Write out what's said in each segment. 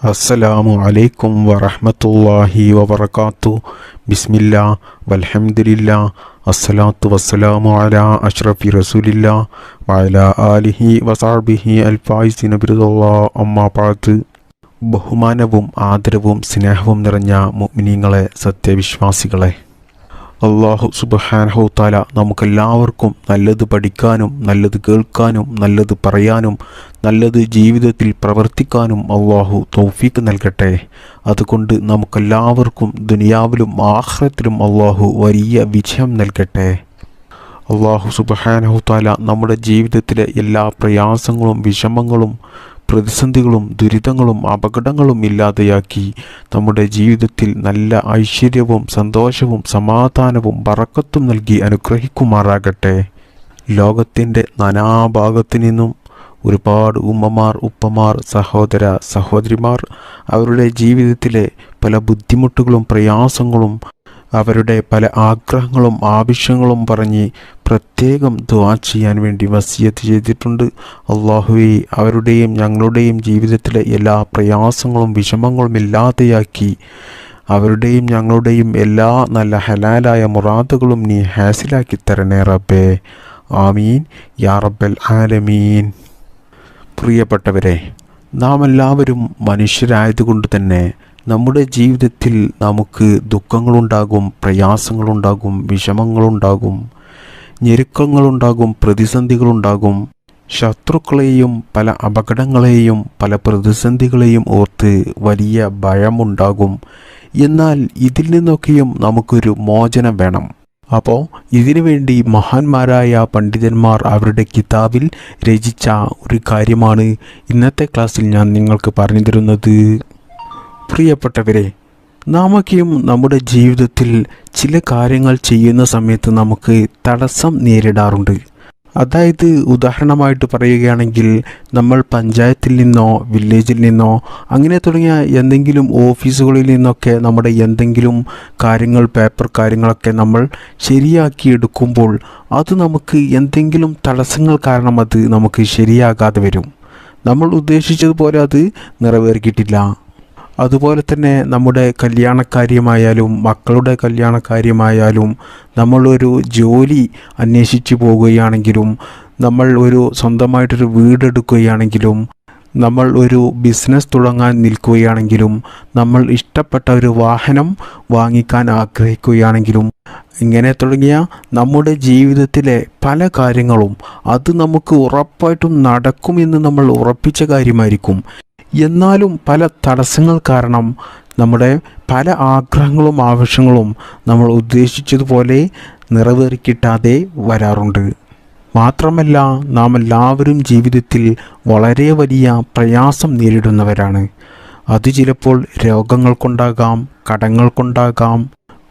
അസ്സലാമു അലൈക്കും വറഹ്മത്തുള്ളാഹി വബറകാത്തു. ബിസ്മില്ലാ വൽഹംദുലില്ലാ അസ്സലാത്തു വസ്സലാമു അലാ അഷ്റഫി റസൂലില്ലാ വഅലാ ആലിഹി വസാബിഹി അൽഫായിസിന നബിറുല്ലാ അമ്മാ ബഅദ് ബഹുമാനവും ആദരവും സ്നേഹവും നിറഞ്ഞ മുഅ്മിനീങ്ങളെ സത്യവിശ്വാസികളെ അള്ളാഹു താല നമുക്കെല്ലാവർക്കും നല്ലത് പഠിക്കാനും നല്ലത് കേൾക്കാനും നല്ലത് പറയാനും നല്ലത് ജീവിതത്തിൽ പ്രവർത്തിക്കാനും അള്ളാഹു തൗഫീക്ക് നൽകട്ടെ. അതുകൊണ്ട് നമുക്കെല്ലാവർക്കും ദുനിയാവിലും ആഹ്റത്തിലും അള്ളാഹു വലിയ വിജയം നൽകട്ടെ. അള്ളാഹു സുബഹാനഹു താല നമ്മുടെ ജീവിതത്തിലെ എല്ലാ പ്രയാസങ്ങളും വിഷമങ്ങളും പ്രതിസന്ധികളും ദുരിതങ്ങളും അപകടങ്ങളും ഇല്ലാതെയാക്കി. നമ്മുടെ ജീവിതത്തിൽ നല്ല ഐശ്വര്യവും സന്തോഷവും സമാധാനവും വറക്കത്തും നൽകി അനുഗ്രഹിക്കുമാറാകട്ടെ. ലോകത്തിന്റെ നാനാഭാഗത്തു നിന്നും ഒരുപാട് ഉമ്മമാർ ഉപ്പമാർ സഹോദര സഹോദരിമാർ അവരുടെ ജീവിതത്തിലെ പല ബുദ്ധിമുട്ടുകളും പ്രയാസങ്ങളും അവരുടെ പല ആഗ്രഹങ്ങളും ആവശ്യങ്ങളും പറഞ്ഞ് പ്രത്യേകം ദുആ ചെയ്യാൻ വേണ്ടി വസിയത്ത് ചെയ്തിട്ടുണ്ട്. അള്ളാഹുവെ അവരുടെയും ഞങ്ങളുടെയും ജീവിതത്തിലെ എല്ലാ പ്രയാസങ്ങളും വിഷമങ്ങളും ഇല്ലാതെയാക്കി അവരുടെയും ഞങ്ങളുടെയും എല്ലാ നല്ല ഹലാലായ മുറാദുകളും നീ ഹാസിലാക്കി തരണേ റബ്ബേ. ആമീൻ. യാ റബ്ബൽ ആലമീൻ. പ്രിയപ്പെട്ടവരെ നാം എല്ലാവരും മനുഷ്യരായതുകൊണ്ട് തന്നെ നമ്മുടെ ജീവിതത്തിൽ നമുക്ക് ദുഃഖങ്ങളുണ്ടാകും പ്രയാസങ്ങളുണ്ടാകും വിഷമങ്ങളുണ്ടാകും ഞെരുക്കങ്ങളുണ്ടാകും പ്രതിസന്ധികളുണ്ടാകും. ശത്രുക്കളെയും പല അപകടങ്ങളെയും പല പ്രതിസന്ധികളെയും ഓർത്ത് വലിയ ഭയമുണ്ടാകും. എന്നാൽ ഇതിൽ നിന്നൊക്കെയും നമുക്കൊരു മോചനം വേണം. അപ്പോൾ ഇതിനുവേണ്ടി മഹാന്മാരായ പണ്ഡിതന്മാർ അവരുടെ കിതാബിൽ രചിച്ച ഒരു കാര്യമാണ് ഇന്നത്തെ ക്ലാസ്സിൽ ഞാൻ നിങ്ങൾക്ക് പറഞ്ഞു തരുന്നത്. പ്രിയപ്പെട്ടവരെ നാമൊക്കെയും നമ്മുടെ ജീവിതത്തിൽ ചില കാര്യങ്ങൾ ചെയ്യുന്ന സമയത്ത് നമുക്ക് തടസ്സം നേരിടാറുണ്ട്. അതായത് ഉദാഹരണമായിട്ട് പറയുകയാണെങ്കിൽ നമ്മൾ പഞ്ചായത്തിൽ നിന്നോ വില്ലേജിൽ നിന്നോ അങ്ങനെ തുടങ്ങിയ എന്തെങ്കിലും ഓഫീസുകളിൽ നിന്നൊക്കെ നമ്മുടെ എന്തെങ്കിലും കാര്യങ്ങൾ പേപ്പർ കാര്യങ്ങളൊക്കെ നമ്മൾ ശരിയാക്കി എടുക്കുമ്പോൾ അത് നമുക്ക് എന്തെങ്കിലും തടസ്സങ്ങൾ കാരണം അത് നമുക്ക് ശരിയാകാതെ വരും. നമ്മൾ ഉദ്ദേശിച്ചതുപോലെ അത് നിറവേറിക്കിട്ടില്ല. അതുപോലെ തന്നെ നമ്മുടെ കല്യാണക്കാര്യമായാലും മക്കളുടെ കല്യാണക്കാര്യമായാലും നമ്മളൊരു ജോലി അന്വേഷിച്ചു പോവുകയാണെങ്കിലും നമ്മൾ ഒരു സ്വന്തമായിട്ടൊരു വീടെടുക്കുകയാണെങ്കിലും നമ്മൾ ഒരു ബിസിനസ് തുടങ്ങാൻ നിൽക്കുകയാണെങ്കിലും നമ്മൾ ഇഷ്ടപ്പെട്ട ഒരു വാഹനം വാങ്ങിക്കാൻ ആഗ്രഹിക്കുകയാണെങ്കിലും ഇങ്ങനെ തുടങ്ങിയ നമ്മുടെ ജീവിതത്തിലെ പല കാര്യങ്ങളും അത് നമുക്ക് ഉറപ്പായിട്ടും നടക്കുമെന്ന് നമ്മൾ ഉറപ്പിച്ച കാര്യമായിരിക്കും. എന്നാലും പല തടസ്സങ്ങൾ കാരണം നമ്മുടെ പല ആഗ്രഹങ്ങളും ആവശ്യങ്ങളും നമ്മൾ ഉദ്ദേശിച്ചതുപോലെ നിറവേറിക്കിട്ടാതെ വരാറുണ്ട്. മാത്രമല്ല നാം എല്ലാവരും ജീവിതത്തിൽ വളരെ വലിയ പ്രയാസം നേരിടുന്നവരാണ്. അത് ചിലപ്പോൾ രോഗങ്ങൾ കൊണ്ടാകാം കടങ്ങൾ കൊണ്ടാകാം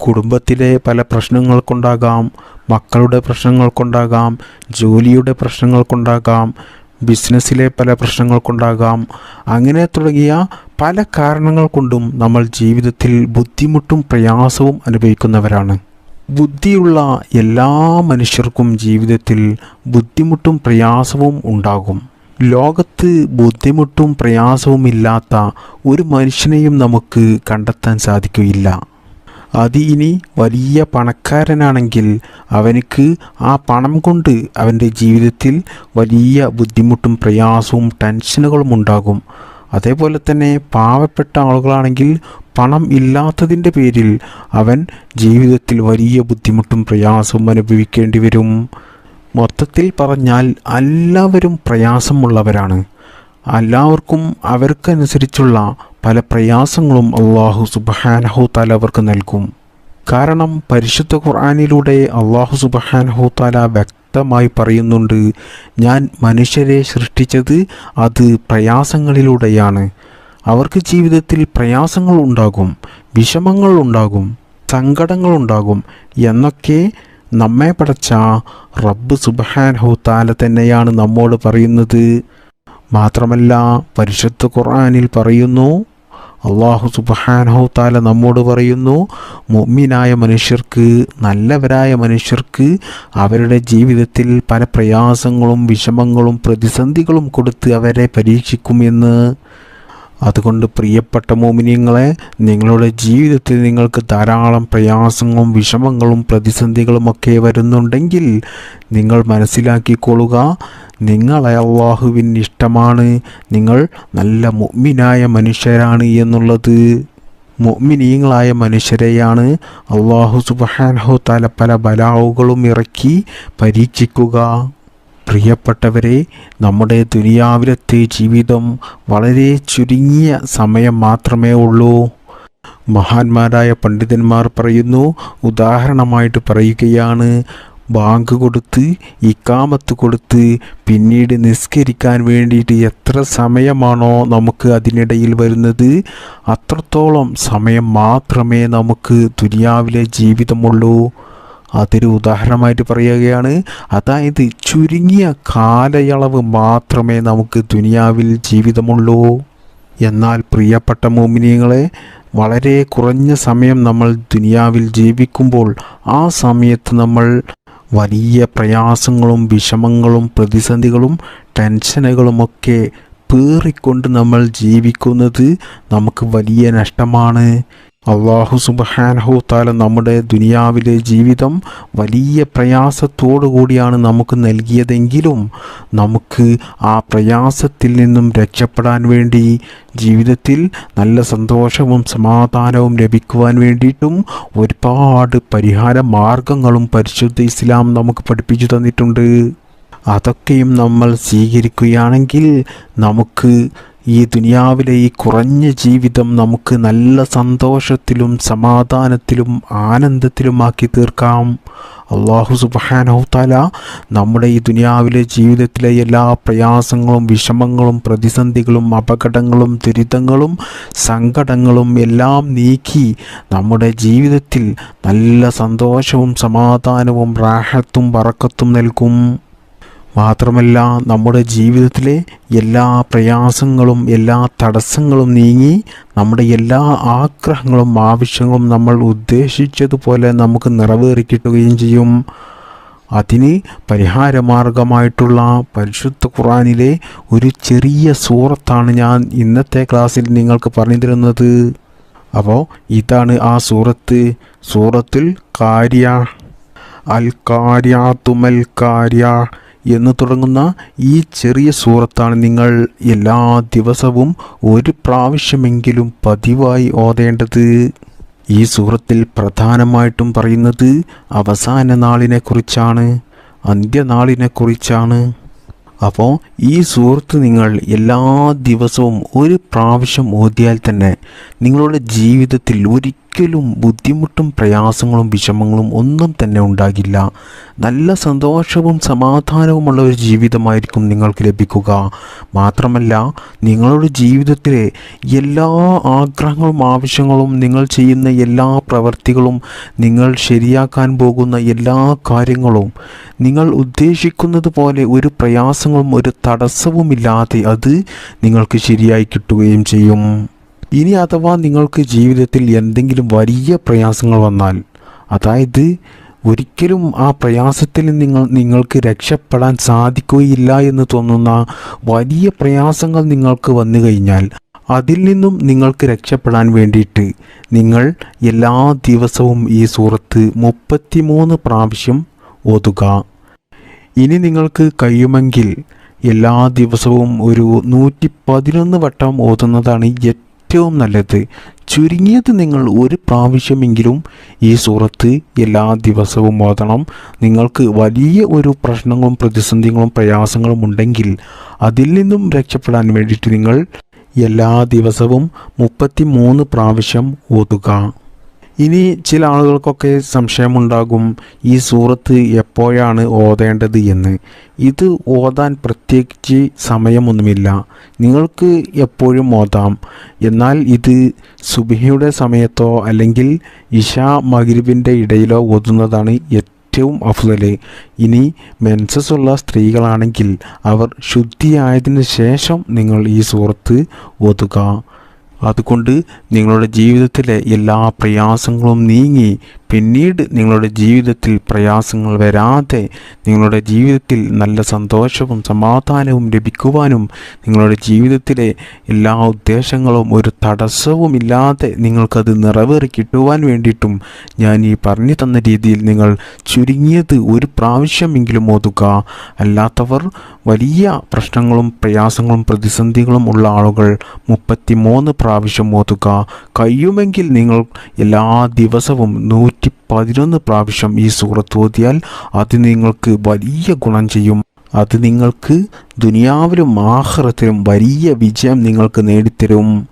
കുടുംബത്തിലെ പല പ്രശ്നങ്ങൾ കൊണ്ടാകാം മക്കളുടെ പ്രശ്നങ്ങൾ കൊണ്ടാകാം ജോലിയുടെ പ്രശ്നങ്ങൾ കൊണ്ടാകാം ബിസിനസ്സിലെ പല പ്രശ്നങ്ങൾ കൊണ്ടാകാം അങ്ങനെ തുടങ്ങിയ പല കാരണങ്ങൾ കൊണ്ടും നമ്മൾ ജീവിതത്തിൽ ബുദ്ധിമുട്ടും പ്രയാസവും അനുഭവിക്കുന്നവരാണ്. ബുദ്ധിയുള്ള എല്ലാ മനുഷ്യർക്കും ജീവിതത്തിൽ ബുദ്ധിമുട്ടും പ്രയാസവും ഉണ്ടാകും. ലോകത്ത് ബുദ്ധിമുട്ടും പ്രയാസവും ഇല്ലാത്ത ഒരു മനുഷ്യനെയും നമുക്ക് കണ്ടെത്താൻ സാധിക്കുകയില്ല. അത് ഇനി വലിയ പണക്കാരനാണെങ്കിൽ അവനക്ക് ആ പണം കൊണ്ട് അവന്റെ ജീവിതത്തിൽ വലിയ ബുദ്ധിമുട്ടും പ്രയാസവും ടെൻഷനുകളും ഉണ്ടാകും. അതേപോലെ തന്നെ പാവപ്പെട്ട ആളുകളാണെങ്കിൽ പണം ഇല്ലാത്തതിന്റെ പേരിൽ അവൻ ജീവിതത്തിൽ വലിയ ബുദ്ധിമുട്ടും പ്രയാസവും അനുഭവിക്കേണ്ടി വരും. മൊത്തത്തിൽ പറഞ്ഞാൽ എല്ലാവരും പ്രയാസമുള്ളവരാണ്. എല്ലാവർക്കും അവർക്കനുസരിച്ചുള്ള പല പ്രയാസങ്ങളും അള്ളാഹു സുബഹാനഹു താല അവർക്ക് നൽകും. കാരണം പരിശുദ്ധ ഖുർആാനിലൂടെ അള്ളാഹു സുബഹാനഹു താല വ്യക്തമായി പറയുന്നുണ്ട് ഞാൻ മനുഷ്യരെ സൃഷ്ടിച്ചത് അത് പ്രയാസങ്ങളിലൂടെയാണ്. അവർക്ക് ജീവിതത്തിൽ പ്രയാസങ്ങൾ ഉണ്ടാകും വിഷമങ്ങൾ ഉണ്ടാകും സങ്കടങ്ങൾ ഉണ്ടാകും എന്നൊക്കെ നമ്മെ പഠിച്ച റബ്ബ് സുബഹാനഹു താല തന്നെയാണ് നമ്മോട് പറയുന്നത്. മാത്രമല്ല പരിശുദ്ധ ഖുർആാനിൽ പറയുന്നു അള്ളാഹു സുബഹാനഹു താല നമ്മോട് പറയുന്നു മുമ്മിനായ മനുഷ്യർക്ക് നല്ലവരായ മനുഷ്യർക്ക് അവരുടെ ജീവിതത്തിൽ പല പ്രയാസങ്ങളും വിഷമങ്ങളും പ്രതിസന്ധികളും കൊടുത്ത് അവരെ പരീക്ഷിക്കുമെന്ന് അതുകൊണ്ട് പ്രിയപ്പെട്ട മോമിനിയങ്ങളെ നിങ്ങളുടെ ജീവിതത്തിൽ നിങ്ങൾക്ക് ധാരാളം പ്രയാസങ്ങളും വിഷമങ്ങളും പ്രതിസന്ധികളുമൊക്കെ വരുന്നുണ്ടെങ്കിൽ നിങ്ങൾ മനസ്സിലാക്കിക്കൊള്ളുക നിങ്ങളെ അള്ളാഹുവിന് ഇഷ്ടമാണ് നിങ്ങൾ നല്ല മുഅ്മിനായ മനുഷ്യരാണ് എന്നുള്ളത്. മുഅ്മിനീങ്ങളായ മനുഷ്യരെയാണ് അള്ളാഹു സുബ്ഹാനഹു തല പല ബലാവുകളും ഇറക്കി പരീക്ഷിക്കുക. പ്രിയപ്പെട്ടവരെ നമ്മുടെ ദുനിയാവിലത്തെ ജീവിതം വളരെ ചുരുങ്ങിയ സമയം മാത്രമേ ഉള്ളൂ. മഹാന്മാരായ പണ്ഡിതന്മാർ പറയുന്നു ഉദാഹരണമായിട്ട് പറയുകയാണ് ബാങ്ക് കൊടുത്ത് ഇക്കാമത്ത് കൊടുത്ത് പിന്നീട് നിസ്കരിക്കാൻ വേണ്ടിയിട്ട് എത്ര സമയമാണോ നമുക്ക് അതിനിടയിൽ വരുന്നത് അത്രത്തോളം സമയം മാത്രമേ നമുക്ക് ദുനിയാവിലെ ജീവിതമുള്ളൂ. അതൊരു ഉദാഹരണമായിട്ട് പറയുകയാണ് അതായത് ചുരുങ്ങിയ കാലയളവ് മാത്രമേ നമുക്ക് ദുനിയാവിൽ ജീവിതമുള്ളൂ. എന്നാൽ പ്രിയപ്പെട്ട മോമിനിയങ്ങളെ വളരെ കുറഞ്ഞ സമയം നമ്മൾ ദുനിയാവിൽ ജീവിക്കുമ്പോൾ ആ സമയത്ത് നമ്മൾ വലിയ പ്രയാസങ്ങളും വിഷമങ്ങളും പ്രതിസന്ധികളും ടെൻഷനുകളുമൊക്കെ പേറിക്കൊണ്ട് നമ്മൾ ജീവിക്കുന്നത് നമുക്ക് വലിയ നഷ്ടമാണ്. അള്ളാഹു സുബഹാനഹു താല നമ്മുടെ ദുനിയാവിലെ ജീവിതം വലിയ പ്രയാസത്തോടു കൂടിയാണ് നമുക്ക് നൽകിയതെങ്കിലും നമുക്ക് ആ പ്രയാസത്തിൽ നിന്നും രക്ഷപ്പെടാൻ വേണ്ടി ജീവിതത്തിൽ നല്ല സന്തോഷവും സമാധാനവും ലഭിക്കുവാൻ വേണ്ടിയിട്ടും ഒരുപാട് പരിഹാര മാർഗങ്ങളും പരിശുദ്ധ ഇസ്ലാം നമുക്ക് പഠിപ്പിച്ചു തന്നിട്ടുണ്ട്. അതൊക്കെയും നമ്മൾ സ്വീകരിക്കുകയാണെങ്കിൽ നമുക്ക് ഈ ദുനിയാവിലെ ഈ കുറഞ്ഞ ജീവിതം നമുക്ക് നല്ല സന്തോഷത്തിലും സമാധാനത്തിലും ആനന്ദത്തിലുമാക്കി തീർക്കാം. അള്ളാഹു സുബാനഹുത്താല നമ്മുടെ ഈ ദുനിയാവിലെ ജീവിതത്തിലെ എല്ലാ പ്രയാസങ്ങളും വിഷമങ്ങളും പ്രതിസന്ധികളും അപകടങ്ങളും ദുരിതങ്ങളും സങ്കടങ്ങളും എല്ലാം നീക്കി നമ്മുടെ ജീവിതത്തിൽ നല്ല സന്തോഷവും സമാധാനവും റാഹത്തും പറക്കത്തും നൽകും. മാത്രമല്ല നമ്മുടെ ജീവിതത്തിലെ എല്ലാ പ്രയാസങ്ങളും എല്ലാ തടസ്സങ്ങളും നീങ്ങി നമ്മുടെ എല്ലാ ആഗ്രഹങ്ങളും ആവശ്യങ്ങളും നമ്മൾ ഉദ്ദേശിച്ചതുപോലെ നമുക്ക് നിറവേറിക്കിട്ടുകയും ചെയ്യും. അതിന് പരിഹാരമാർഗമായിട്ടുള്ള പരിശുദ്ധ ഖുറാനിലെ ഒരു ചെറിയ സൂറത്താണ് ഞാൻ ഇന്നത്തെ ക്ലാസ്സിൽ നിങ്ങൾക്ക് പറഞ്ഞു തരുന്നത്. അപ്പോൾ ഇതാണ് ആ സൂറത്ത്. സൂറത്തിൽ കാര്യ. അൽ കാര്യ തുമൽ കാര്യ. എന്ന് തുടങ്ങുന്ന ഈ ചെറിയ സൂറത്താണ് നിങ്ങൾ എല്ലാ ദിവസവും ഒരു പ്രാവശ്യമെങ്കിലും പതിവായി ഓതേണ്ടത്. ഈ സൂറത്തിൽ പ്രധാനമായിട്ടും പറയുന്നത് അവസാന നാളിനെക്കുറിച്ചാണ് അന്ത്യനാളിനെക്കുറിച്ചാണ്. അപ്പോൾ ഈ സുഹൃത്ത് നിങ്ങൾ എല്ലാ ദിവസവും ഒരു പ്രാവശ്യം ഓതിയാൽ തന്നെ നിങ്ങളുടെ ജീവിതത്തിൽ ഒരിക്കലും ബുദ്ധിമുട്ടും പ്രയാസങ്ങളും വിഷമങ്ങളും ഒന്നും തന്നെ ഉണ്ടാകില്ല. നല്ല സന്തോഷവും സമാധാനവുമുള്ള ഒരു ജീവിതമായിരിക്കും നിങ്ങൾക്ക് ലഭിക്കുക. മാത്രമല്ല നിങ്ങളുടെ ജീവിതത്തിലെ എല്ലാ ആഗ്രഹങ്ങളും ആവശ്യങ്ങളും നിങ്ങൾ ചെയ്യുന്ന എല്ലാ പ്രവർത്തികളും നിങ്ങൾ ശരിയാക്കാൻ പോകുന്ന എല്ലാ കാര്യങ്ങളും നിങ്ങൾ ഉദ്ദേശിക്കുന്നത് പോലെ ഒരു പ്രയാസങ്ങളും ഒരു തടസ്സവുമില്ലാതെ അത് നിങ്ങൾക്ക് ശരിയായി കിട്ടുകയും ചെയ്യും. ഇനി അഥവാ നിങ്ങൾക്ക് ജീവിതത്തിൽ എന്തെങ്കിലും വലിയ പ്രയാസങ്ങൾ വന്നാൽ അതായത് ഒരിക്കലും ആ പ്രയാസത്തിൽ നിങ്ങൾ നിങ്ങൾക്ക് രക്ഷപ്പെടാൻ സാധിക്കുകയില്ല എന്ന് തോന്നുന്ന വലിയ പ്രയാസങ്ങൾ നിങ്ങൾക്ക് വന്നു കഴിഞ്ഞാൽ അതിൽ നിന്നും നിങ്ങൾക്ക് രക്ഷപ്പെടാൻ വേണ്ടിയിട്ട് നിങ്ങൾ എല്ലാ ദിവസവും ഈ സൂറത്ത് മുപ്പത്തിമൂന്ന് പ്രാവശ്യം ഓതുക. ഇനി നിങ്ങൾക്ക് കഴിയുമെങ്കിൽ എല്ലാ ദിവസവും ഒരു നൂറ്റി പതിനൊന്ന് വട്ടം ഓതുന്നതാണ് ഏറ്റവും നല്ലത് ചുരുങ്ങിയത് നിങ്ങൾ ഒരു പ്രാവശ്യമെങ്കിലും ഈ സൂറത്ത് എല്ലാ ദിവസവും ഓതണം. നിങ്ങൾക്ക് വലിയ ഒരു പ്രശ്നങ്ങളും പ്രതിസന്ധികളും പ്രയാസങ്ങളും ഉണ്ടെങ്കിൽ അതിൽ നിന്നും രക്ഷപ്പെടാൻ വേണ്ടിയിട്ട് നിങ്ങൾ എല്ലാ ദിവസവും മുപ്പത്തി മൂന്ന് പ്രാവശ്യം ഓതുക. ഇനി ചില ആളുകൾക്കൊക്കെ സംശയമുണ്ടാകും ഈ സൂറത്ത് എപ്പോഴാണ് ഓതേണ്ടത് എന്ന്. ഇത് ഓതാൻ പ്രത്യേകിച്ച് സമയമൊന്നുമില്ല. നിങ്ങൾക്ക് എപ്പോഴും ഓതാം. എന്നാൽ ഇത് സുബിഹയുടെ സമയത്തോ അല്ലെങ്കിൽ ഇഷ മഗ്രിബിന്റെ ഇടയിലോ ഓതുന്നതാണ് ഏറ്റവും അഫ്സൽ ഇനി മെൻസസ് ഉള്ള സ്ത്രീകളാണെങ്കിൽ അവർ ശുദ്ധിയായതിനു ശേഷം നിങ്ങൾ ഈ സൂറത്ത് ഓതുക. അതുകൊണ്ട് നിങ്ങളുടെ ജീവിതത്തിലെ എല്ലാ പ്രയാസങ്ങളും നീങ്ങി പിന്നീട് നിങ്ങളുടെ ജീവിതത്തിൽ പ്രയാസങ്ങൾ വരാതെ നിങ്ങളുടെ ജീവിതത്തിൽ നല്ല സന്തോഷവും സമാധാനവും ലഭിക്കുവാനും നിങ്ങളുടെ ജീവിതത്തിലെ എല്ലാ ഉദ്ദേശങ്ങളും ഒരു തടസ്സവും ഇല്ലാതെ നിങ്ങൾക്കത് നിറവേറി കിട്ടുവാൻ വേണ്ടിയിട്ടും ഞാൻ ഈ പറഞ്ഞു തന്ന രീതിയിൽ നിങ്ങൾ ചുരുങ്ങിയത് ഒരു പ്രാവശ്യമെങ്കിലും ഓതുക. അല്ലാത്തവർ വലിയ പ്രശ്നങ്ങളും പ്രയാസങ്ങളും പ്രതിസന്ധികളും ഉള്ള ആളുകൾ മുപ്പത്തിമൂന്ന് പ്രാവശ്യം ഓതുക. കഴിയുമെങ്കിൽ നിങ്ങൾ എല്ലാ ദിവസവും നൂറ്റി പതിനൊന്ന് പ്രാവശ്യം ഈ സൂറത്ത് ഓതിയാൽ അത് നിങ്ങൾക്ക് വലിയ ഗുണം ചെയ്യും. അത് നിങ്ങൾക്ക് ദുനിയാവിലും ആഹ്റത്തിലും വലിയ വിജയം നിങ്ങൾക്ക് നേടിത്തരും.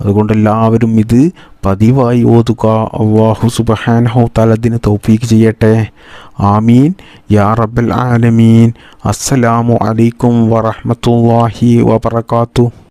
അതുകൊണ്ട് എല്ലാവരും ഇത് പതിവായി ഓതുക. അള്ളാഹു സുബഹാൻ തലദിന് തൗഫീക്ക് ചെയ്യട്ടെ. ആമീൻ. യാ റബ്ബൽ ആലമീൻ. അസ്സലാമു അലൈക്കും വറഹമത്തല്ലാഹി വബറകാതുഹു.